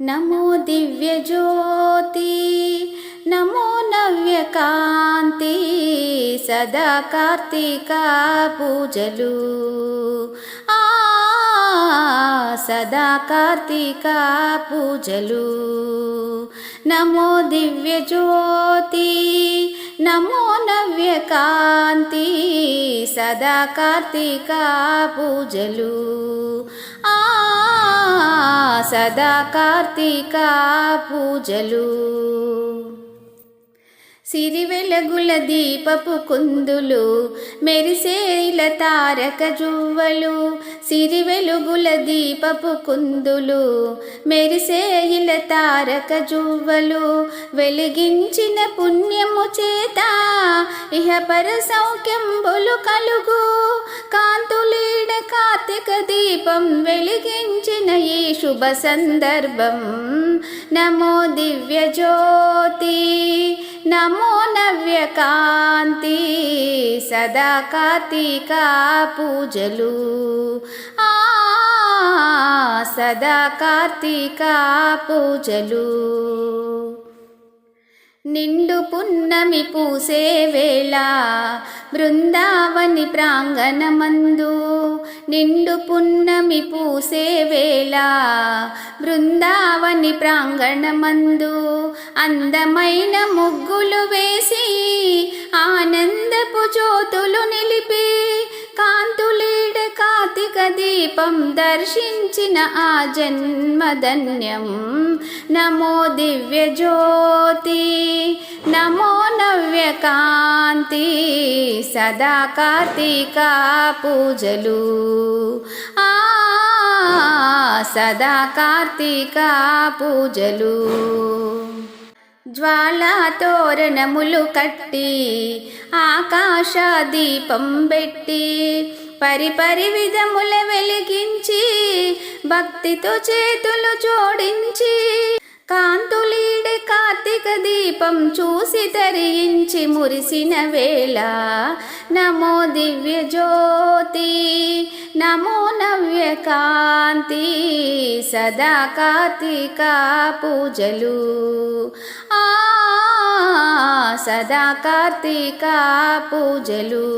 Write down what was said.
నమో దివ్యజ్యోతి నమో నవ్యకాంతి సదా కార్తీక పూజలు. ఆ సదా కార్తీక పూజలు. నమో దివ్యజ్యోతి నమో నవ్యకాంతి సదా కార్తీక పూజలు. ఆ సదా కార్తీక పూజలు. సిరి వెలుగుల దీపపు కుందులు మెరిసేల తారక జువ్వలు. సిరి వెలుగుల దీపపు కుందులు మెరిసేల తారక జువ్వలు. వెలిగించిన పుణ్యము చేత ఇహ పర సౌఖ్యంబులు కలుగు. కార్తీక దీపం వెలిగించిన ఈ శుభ సందర్భం. నమో దివ్య జ్యోతి నమో నవ్యకాంతి సదా కార్తీక పూజలు. ఆ సదా కార్తీక పూజలు. నిండు పున్నమి పూసే వేళ బృందావని ప్రాంగణమందు. నిండు పున్నమి పూసే వేళ బృందావని ప్రాంగణమందు. అందమైన ముగ్గులు వేసి ఆనందపు జ్యోతులు నిలిపి దీపం దర్శించిన ఆ జన్మధన్యం. నమో దివ్య జ్యోతి నమో నవ్యకాంతి సదా కార్తీక పూజలు. ఆ సదా కార్తీక పూజలు. జ్వాలా తోరణములు కట్టి ఆకాశ దీపం పెట్టి పరిపరి విధముల వెలిగించి భక్తితో చేతులు జోడించి కాంతులీడే కార్తీక దీపం చూసి తరించి మురిసిన వేళ నమో దివ్య జ్యోతి నమో నవ్యకాంతి సదా కార్తీక పూజలు. ఆ సదా కార్తీక పూజలు.